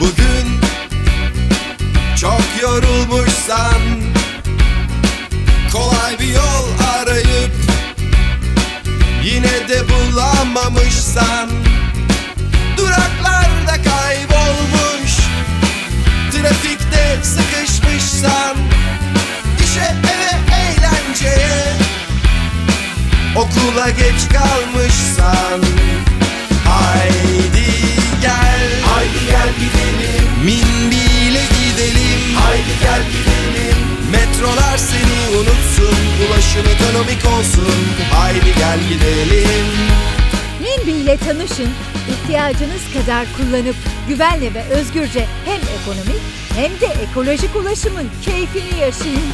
Bugün çok yorulmuşsan Kolay bir yol arayıp Yine de bulamamışsan Duraklarda kaybolmuş Trafikte sıkışmışsan İşe eve eğlenceye Okula geç kalmışsan Haydi gel gidelim Metrolar seni unutsun Ulaşım ekonomik olsun Haydi gel gidelim Minbi ile tanışın. İhtiyacınız kadar kullanıp güvenle ve özgürce hem ekonomik hem de ekolojik ulaşımın keyfini yaşayın.